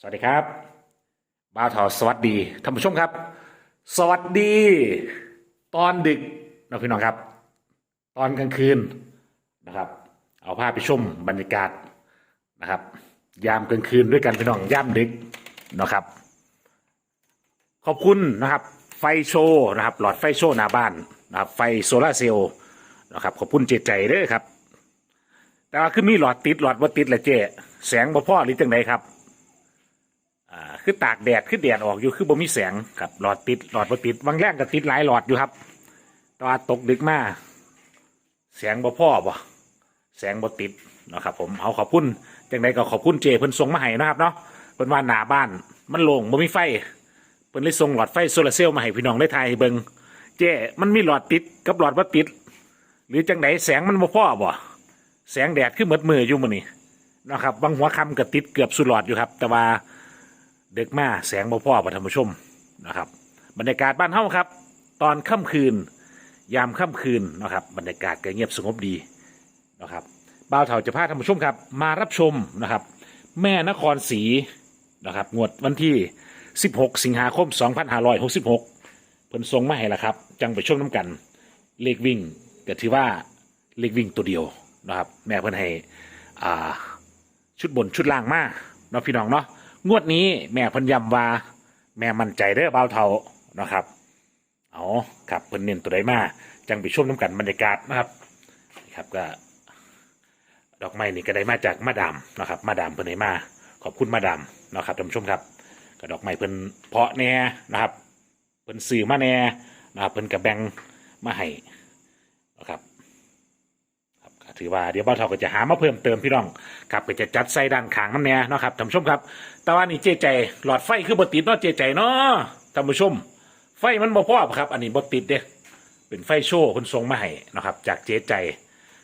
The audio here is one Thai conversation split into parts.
สวัสดีครับบ้าวทอสวัสดีท่านผู้ชมครับ สวัสดี ตอนดึกนะพี่น้องครับ ตอนกลางคืนนะครับ เอาภาพไปชมบรรยากาศนะครับ ยามกลางคืนด้วยกันพี่น้องยามดึกนะครับ ขอบคุณนะครับ ไฟโชว์นะครับ หลอดไฟโชว์หน้าบ้านนะครับ ไฟโซลาร์เซลล์นะครับขอบคุณเจใจเด้อครับ แต่ว่าคือมีหลอดติดหลอดว่าติดละเจแสงบ่พ่อหรือจังไดครับ อ่าคือตากแดดคือแดดออกอยู่คือบ่มีแสงครับหลอดติดหลอดบ่ติดบางแรกก็ติดหลายหลอดอยู่ครับแตว่าตกดึกมาแสงบ่พอบ่แสงบ่ติดเนาะครับผมเอาขอบคุณจังไดก็ขอบคุณเจเพิ่นส่งมาให้นะครับเนาะเพิ่นว่าหน้าบ้านมันโล่งบ่มีไฟเพิ่นเลยส่งหลอดไฟโซลาร์เซลล์มาให้พี่น้องได้ทายให้เบิ่งเจมันมีหลอดติดกับหลอดบ่ติด หรือจังไดแสงมันบ่พอบ่แสงแดดคือหมดมืออยู่มื้อนี้นะครับบางหัวค่ำก็ติดเกือบสุดหลอดอยู่ครับ แต่ว่า เด็กมาแสงบ่พ่อประธานผู้ชมนะครับ บรรยากาศบ้านเฮาครับ ตอนค่ำคืน ยามค่ำคืนนะครับ บรรยากาศก็เงียบสงบดีนะครับบ่าวเถาจะพาท่านผู้ชมครับ มารับชมนะครับ แม่นครศรีนะครับงวดวันที่ 16 สิงหาคม 2566เพิ่นทรงมาให้ละครับ จังไปชมน้ำกัน เลขวิ่งก็ถือว่าเลขวิ่งตัวเดียวนะครับ แม่เพิ่นให้อ่าชุดบนชุดล่างมาเนาะพี่น้องเนาะ งวดนี้แม่เพันยำว่าแม่มั่นใจเด้อเบาวเทานะครับเอาครับเพิ่นเน้นตัวใดมาจังไปชมน้ำกันบรรยากาศนะครับครับก็ ดอกไม้นี่ก็ได้มาจากมาดามนะครับ มาดามเพิ่นให้มา ขอบคุณมาดามนะครับท่านผู้ชมครับก็ดอกไม้เพิ่นเพาะแน่นะครับ เพิ่นซื้อมาแน่นะครับเพิ่นกระแบงมาให้นะครับ ครับก็ ถือว่าเดี๋ยวบ้านเราก็จะหามาเพิ่มเติมพี่น้องครับก็จะจัดใส่ด้านขางน้ำแน่เนาะครับท่านผู้ชมครับ แต่ว่านี่เจใจหลอดไฟคือบติดเนาะเจใจเนาะท่านผู้ชม ไฟมันบ่พอครับ อันนี้บติดเด้เป็นไฟโชว์คนทรงมาให้นะครับ จากเจใจ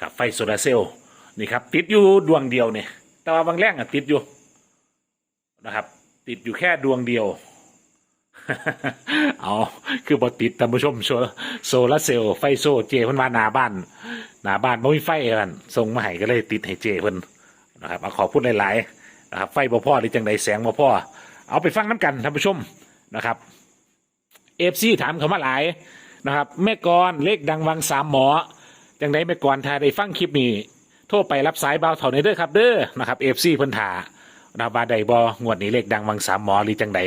ครับไฟโซลาร์เซลล์นี่ครับติดอยู่ดวงเดียวเนี่ยแต่ว่าบางแรงอะติดอยู่นะครับ ติดอยู่แค่ดวงเดียวเอาคือบติดท่านผู้ชมโซลาร์เซลล์ไฟโซเจเพิ่นมานาบ้าน หน้าบ้านบ่มีไฟกันส่งมาให้ก็เลยติดให้เจเพิ่นนะครับเอาขอพูดหลายๆนะครับไฟบ่พอหรือจังใดแสงบ่พอเอาไปฟังน้ำกันท่านผู้ชมนะครับเอฟซีถามเขามาหลายนะครับแม่กรเลขดังวังสามหมอจังใดแม่กรถ้าได้ฟังคลิปนี้โทรไปรับสายเบาเท่าในเด้อครับเด้อนะครับเอฟซีเพิ่นถานะบาใดบ่งวดนี้เลขดังวังสามหมอหรือจังใด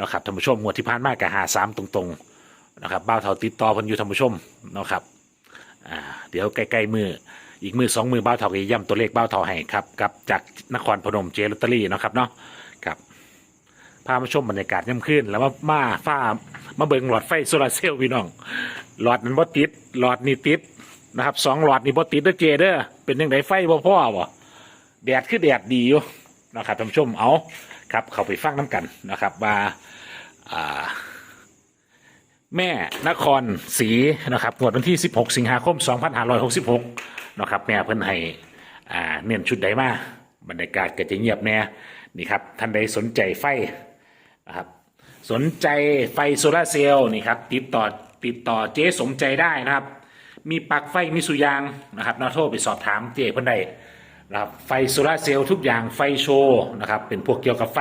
นะครับท่านผู้ชมงวดที่ผ่านมากะหาสามตรงๆนะครับเบาเท่าติดต่อเพิ่นอยู่ท่านผู้ชมนะครับ อ่าเดี๋ยวใกล้ๆมืออีกมือสองมือบ้าวเถาก็ย่ำตัวเลขบ้าวเถาให้ครับกับจากนครพนมเจลอตเตอรี่นะครับเนาะครับพามาชมบรรยากาศย่ำขึ้น แล้วมามาฟ้ามาเบิงหลอดไฟโซลาร์เซลล์พี่น้อง หลอดนั้นบ่ติดหลอดนี่ติดนะครับสองหลอดนี่บ่ติดเด้อเจเด้อเป็นยังไงไฟบ่พ่อบ่แดดคือแดดดีอยู่นะครับท่านผู้ชมเอาครับ เข้าไปฟังน้ำกันนะครับว่า แม่นครศรีนะครับงวดวันที่ 16 สิงหาคม 2566นะครับแม่เพิ่นให้อ่าเน้นชุดใดมาบรรยากาศก็จะเงียบแน่นี่ครับท่านใดสนใจไฟนะครับสนใจไฟโซลาร์เซลล์นี่ครับติดต่อติดต่อเจ๊สมใจได้นะครับ มีปลั๊กไฟมีสุยางนะครับนาโทรไปสอบถามเจ๊เพิ่นได้นะครับไฟโซลาร์เซลล์ทุกอย่างไฟโชว์นะครับเป็นพวกเกี่ยวกับไฟ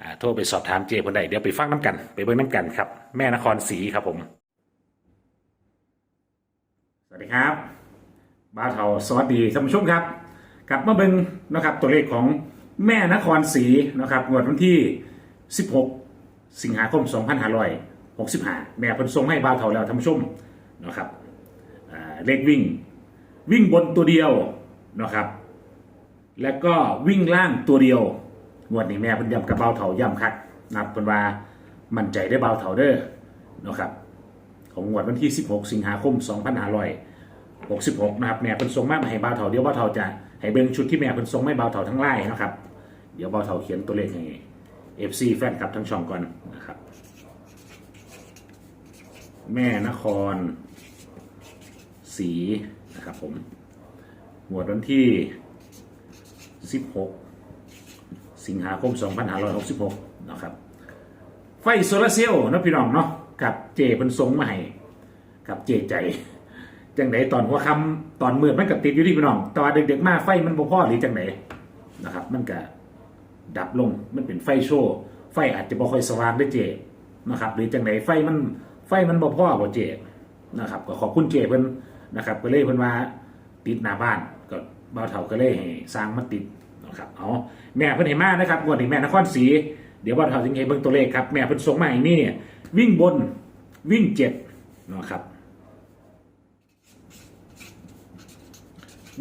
อ่าโทรไปสอบถามเจคนใดเดี๋ยวไปฟังน้ำกัน ไปเบิ่งน้ำกันครับ แม่นครศรีครับผม สวัสดีครับบ้าเทาสวัสดีท่านผู้ชมครับกลับมาเบิ่งนะครับตัวเลขของแม่นครศรีนะครับงวดวันที่ 16 สิงหาคม 2565 แม่เพิ่นส่งให้บ้าเทาแล้วท่านผู้ชมนะครับอ่าเลขวิ่ง วิ่งบนตัวเดียวนะครับ แล้วก็วิ่งล่างตัวเดียว งวดนี้แม่เพิ่นย้ำกับเบาเถาย้ำคักนะครับเพิ่นว่ามั่นใจได้เบาเถาเด้อนะครับของงวดวันที่ 16 สิงหาคม 2566 นะครับแม่เพิ่นส่งมาให้เบาเถาเดี๋ยวเบาเถาจะให้เบิ่งชุดที่แม่เพิ่นส่งให้เบาเถาทั้งไล่นะครับ เดี๋ยวเบาเถาเขียนตัวเลขให้ FC แฟนคลับทั้งช่องก่อนนะครับ แม่นครศรีนะครับผมงวดวันที่ 16 สิงหาคม 2566นะครับไฟโซลาร์เซลล์นะพี่น้องเนาะกับเจพิ่นส่งมาให้กับเจใจจังไดตอนหัวคำตอนเมืดมันก็ติดอยู่ที่พี่น้องแต่ว่าเด็กๆมาไฟมันบ่พอหรือจังไดนนะครับ มันก็ดับลงมันเป็นไฟโชว์ไฟอาจจะบ่ค่อยสว่างได้เจนะครับ หรือจังไหนไฟมันไฟมันบ่พอบ่เจนะครับ ก็ขอบคุณเจเพิ่นนะครับ ก็เลยเพิ่นว่าติดหน้าบ้านก็บ่าวเฒ่าก็เลยให้สร้างมาติด นะครับเอาแม่เพิ่นเห็นมากนะครับกวดนี้แม่นครศรีเดี๋ยวว่าเขาจะไงเบิ่งตัวเลขครับแม่เพิ่นสงมาอีกนี่เนี่ยวิ่งบนวิ่งเจ็ดนะครับ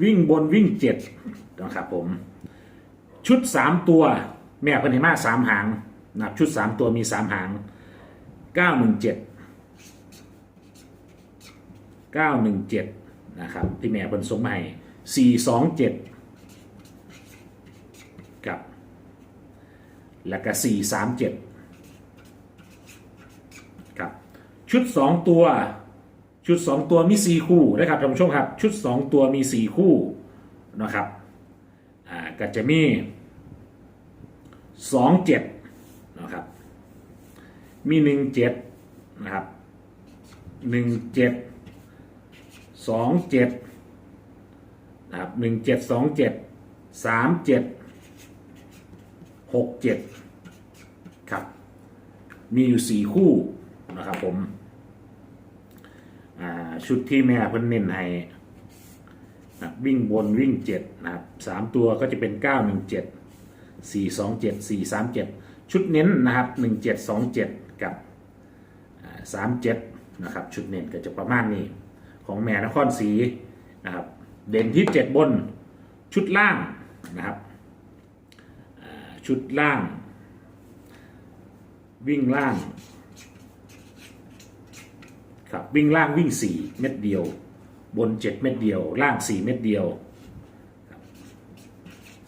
วิ่งบนวิ่งเจ็ดนะครับผม ชุดสามตัว แม่เพิ่นเห็นมากสามหางนับชุดสามตัวมีสามหางเก้าหนึ่งเจ็ดเก้าหนึ่งเจ็ดนะครับที่แม่เพิ่นส่งมาให้427 แล้วก็สี่สามเจ็ดครับชุดสองตัวชุด2ตัวมี4คู่นะครับท่านผู้ชมครับชุด2ตัวมี4คู่นะครับอ่าก็จะมี2 7นะครับมี1 7นะครับ1 7 2 7นะครับ1 7 2 7 3 7 7 ครับ มีอยู่ 4 คู่นะครับผมชุดที่แม่เพิ่นเน้นให้นะวิ่งบนวิ่งเจ็ดนะครับสามตัวก็จะเป็นเก้าหนึ่งเจ็ดสี่สองเจ็ดสี่สามเจ็ดชุดเน้นนะครับหนึ่งเจ็ดสองเจ็ดกับสามเจ็ดนะครับ ชุดเน้นก็จะประมาณนี้ ของแม่นครศรีนะครับ เด่นที่เจ็ดบนชุดล่างนะครับ ชุดล่าง วิ่งล่างครับวิ่งล่างวิ่ง 4 เม็ดเดียว บน 7 เม็ดเดียว ล่าง 4 เม็ดเดียว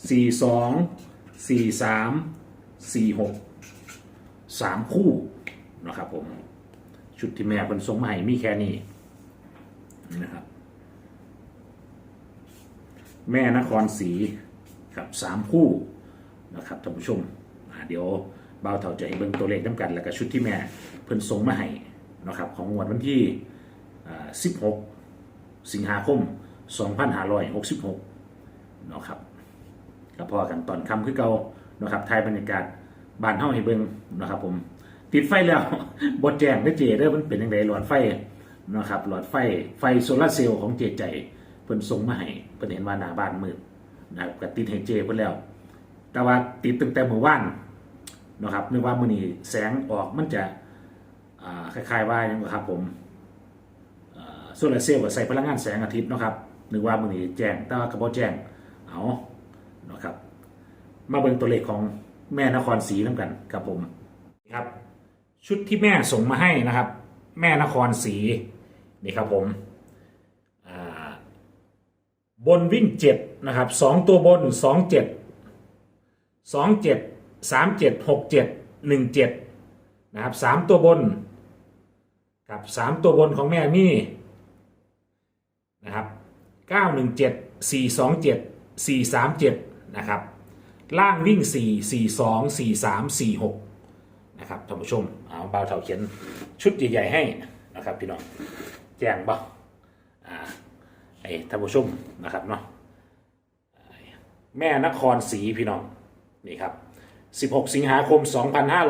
4 2 4 3 4 6 3 คู่นะครับผม ชุดที่แม่เป็นทรงใหม่มีแค่นี้นะครับ แม่นครศรีครับสามคู่ นะครับท่านผู้ชมเดี๋ยวบ่าวเถาจะให้เบิ่งตัวเลขน้ำกันแล้วก็ชุดที่แม่เพิ่นส่งมาให้นะครับของงวดวันที่ 16 สิงหาคม 2566นะครับก็พอกันตอนค่ำคือเก่านะครับทายบรรยากาศบ้านเฮาให้เบิ่งนะครับผมติดไฟแล้วบดแจงได้เจเด้อมันเป็นยังไงหลอดไฟนะครับหลอดไฟไฟโซลาเซลล์ของเจใจเพิ่นส่งมาให้เพิ่นเห็นว่าหน้าบ้านมืดนะครับกติดให้เจเพิ่นแล้ว แต่ว่าติดตั้งแต่เมื่อวานนะครับนึกว่ามื้อนี้แสงออกมันจะคล้ายๆว่าหยังครับผมโซลาร์เซลล์ก็ใส่พลังงานแสงอาทิตย์นะครับนึกว่ามื้อนี้แจ้งแต่ว่าก็บ่แจ้งเอานะครับ มาเบิ่งตัวเลขของแม่นครศรีน้ำกันครับผมครับ ชุดที่แม่ส่งมาให้นะครับ แม่นครศรีนี่ครับผมบนวิ่งเจ็ดนะครับสองตัวบนสองเจ็ด สองเจ็ดสามเจ็ดหกเจ็ดหนึ่งเจ็ดนะครับสามตัวบนครับสามตัวบนของแม่มี่นะครับเก้าหนึ่งเจ็ดสี่สองเจ็ดสี่สามเจ็ดนะครับล่างวิ่ง4 4 2 4 3 4 6นะครับท่านผู้ชมเอาเบาเท่าเขียนชุดใหญ่ๆให้นะครับพี่น้องแจ้งบ่อ่าไอ้ท่านผู้ชมนะครับเนาะแม่นครศรีพี่น้อง นี่ครับ 16 สิงหาคม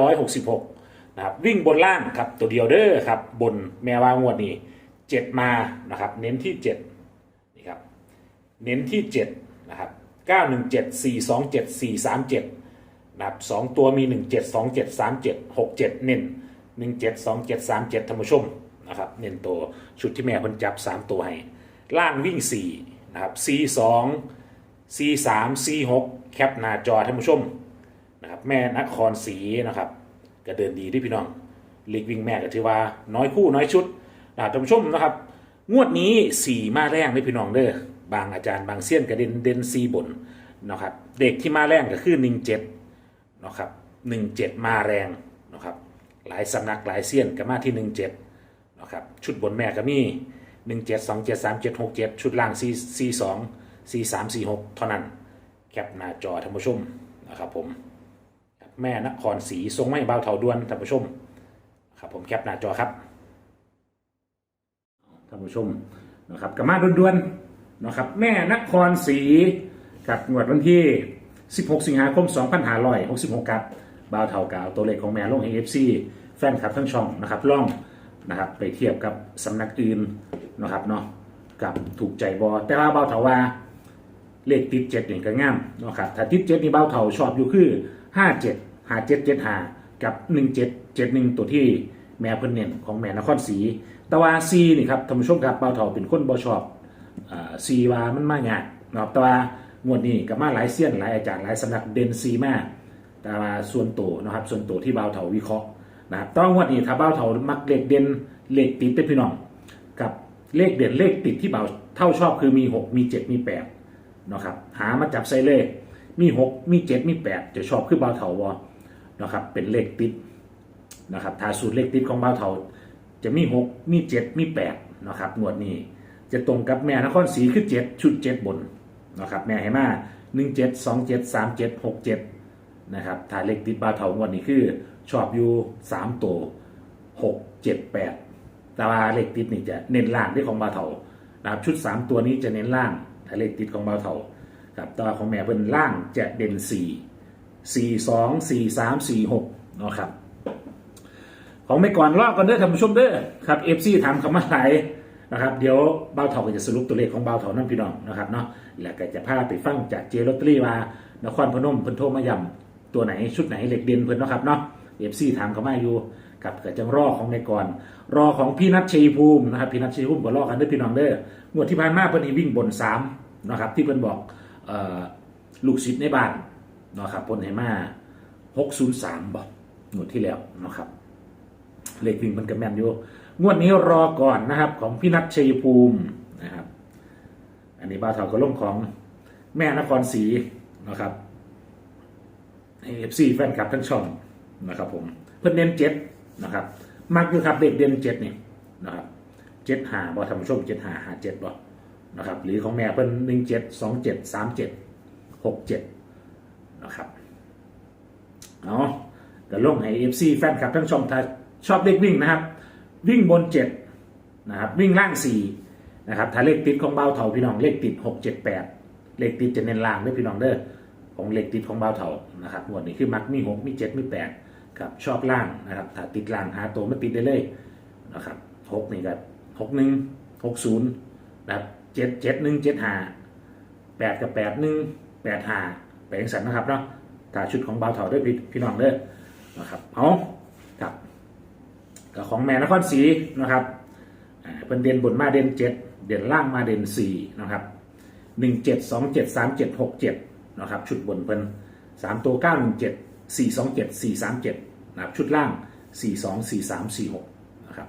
2566 นะครับ วิ่งบนล่างครับ ตัวเดียวเด้อครับ บนแม่ว่างวดนี้ 7 มานะครับ เน้นที่ 7 นี่ครับ เน้นที่ 7 นะครับ 917 427 437 นะครับ 2 ตัวมี 17 27 37 67 เน้น 17 27 37ท่านผู้ชมนะครับเน้นตัวชุดที่แม่พิ่นจับ 3 ตัวให้ ล่างวิ่ง 4 นะครับ42 43 46แคปหน้าจอท่านผู้ชมนะครับแม่นครศรีนะครับก็เดินดีที่พี่น้องลีกวิ่งแม่ก็ถือว่าน้อยคู่น้อยชุดนะครับท่านผู้ชมนะครับ งวดนี้สี่มาแรงที่พี่น้องเด้อบางอาจารย์บางเซียนกระเด็นเด่นซีบนนะครับเด็กที่มาแรงก็คือหนึ่งเจ็ดนะครับหนึ่งเจ็ดมาแรงนะครับหลายสำนักหลายเซียนก็มาที่หนึ่งเจ็ดนะครับชุดบนแม่ก็มีหนึ่งเจ็ดสองเจ็ดสามเจ็ดหกเจ็ดชุดล่างสี่สี่สองสี่สามสี่หกเท่านั้น แคปหน้าจอท่านผู้ชมนะครับผมแม่นครศรีทรงไม่เบาเถาดวนท่านผู้ชมครับผมแคปหน้าจอครับท่านผู้ชมนะครับกลับมาด่วนๆนะครับแม่นครศรีกับงวดวันที่ 16 สิงหาคม 2566ครับบ่าวเท่ากาวตัวเลขของแม่ลงให้ FC แฟนคลับทั้งช่องนะครับล่องนะครับไปเทียบกับสำนักอื่นนะครับเนาะกับถูกใจบอแต่ว่าบ่าวเท่าว่า เลขติดเจ็ดนี่ก็งามเนาะครับถ้าติดเจ็ดนี่เบ้าเท่าชอบอยู่คือห้าเจ็ดห้าเจ็ดเจ็ดห้ากับหนึ่งเจ็ดเจ็ดหนึ่งตัวที่แม่เพิ่นเน้นของแม่นครศรีแต่ว่าซีนี่ครับท่านผู้ชมครับเบ้าเท่าเป็นคนบ่ชอบอ่าซีว่ามันมากยากเนาะแต่ว่างวดนี้ก็มาหลายเซียนหลายอาจารย์หลายสำนักเด่นซีมากแต่ว่าส่วนโตนะครับส่วนโตที่เบ้าเท่าวิเคราะห์นะครับต้องวดนี้ถ้าเบ้าเท่ามักเลขเด่นเลขติดเป็นพี่น้องกับเลขเด่นเลขติดที่เบ้าเท่าชอบคือมีหกมีเจ็ดมีแปด นะครับหามาจับใส่เลขมี6มี7มี8จะชอบคือเบาเถาวอนะครับเป็นเลขติดนะครับถ้าสูตรเลขติดของเบาเถาจะมี6มี7มี8นะครับงวดนี้จะตรงกับแม่นครศรีคือ7ชุด7บนนะครับแม่ให้มา1 7 2 7 3 7 6 7นะครับถ้าเลขติดเบาเถางวดนี้คือชอบอยู่3ตัว6 7 8แต่ว่าเลขติดนี่จะเน้นล่างที่ของบาเถานะครับชุด3ตัวนี้จะเน้นล่าง ถ้าเลขติดของเบาเถาครับตัวของแม่เป็นล่างจะเด่น4 4 2 4 3 4 6เนาะครับของไม่ก่อนรอบกันเด้อท่านผู้ชมเด้อครับเอฟซีถามคำว่าไหนนะครับเดี๋ยวเบาเถาก็จะสรุปตัวเลขของเบาเถานั่นพี่น้องนะครับเนาะแล้วก็จะพาไปฟังจากเจลอตเตอรี่ว่านครพนมเพิ่นโทรมาย้ำตัวไหนชุดไหนเหล็กเด่นเพิ่นเนาะครับเนาะเอฟซีถามเขามาอยู่ กับเกับจังรอของในก่อนรอของพี่นัทชัยภูมินะครับพี่นัทชัยภูมิก็รอกันด้อพี่น้องเด้องวดที่ผ่านมาเพิ่นวิ่งบนสามนะครับที่เพิ่นบอกออลูกศิษย์ในบ้านนะครับเพิ่นให้มา603บอกงวดที่แล้วนะครับเลขวิ่งมันกระแมนอยู่งวดนี้รอก่อนนะครับ ของพี่นัทชัยภูมินะครับ อันนี้บ้าเถาก็ล่มของแม่นครศรีนะครับเอฟซีแฟนคลับทั้งช่องนะครับผม เพิ่นเน้นเจ็ด นะครับ มักอยู่ครับเด็กเด่นเจ็ดเนี่ยนะครับเจ็ดหาบอทำช่วงเจ็ดหาหาเจ็ดบอนะครับ หรือของแม่เพิ่นหนึ่งเจ็ดสองเจ็ดสามเจ็ดหกเจ็ดนะครับเอาก็ลงให้ FC แฟนคลับทั้งช่องถ้าชอบเลขวิ่งนะครับ วิ่งบน7นะครับวิ่งล่าง4นะครับถ้าเลขติดของเบาเถาพี่น้องเลขติด6 7 8เลขติดจะเน้นล่างด้วยพี่น้องเด้อของเลขติดของเบาเถานะครับวดนี้คือมักมี6มี7มี8 ครับชอบล่างนะครับถ้าติดล่างหาตัวมาติดได้เลยนะครับ6นี่ก็6 1 6 0นะครับ7 7 1 7 5แปดกับแปดหนึ่งแปดห้าแปดสันนะครับเนาะถ้าชุดของเบาเถาด้วยพี่พี่น้องเด้อนะครับเอาครับกับของแม่นครศรีนะครับเป็นเด่นบนมาเด่นเจ็ดเด่นล่างมาเด่นสี่นะครับหนึ่งเจ็ดสองเจ็ดสามเจ็ดหกเจ็ดนะครับชุดบนเป็นสามตัวเก้าหนึ่งเจ็ดสี่สองเจ็ดสี่สามเจ็ด นะครับชุดล่าง 42 43 46นะครับ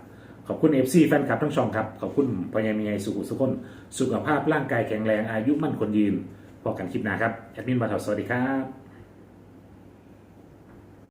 ขอบคุณ FC แฟนคลับทั้งช่องครับ ขอบคุณพยามีไงสุขุสุขคนสุขภาพร่างกายแข็งแรงอายุมั่นคนยืนพอกันคลิปหน้าครับแอดมินบาทอสวัสดีครับ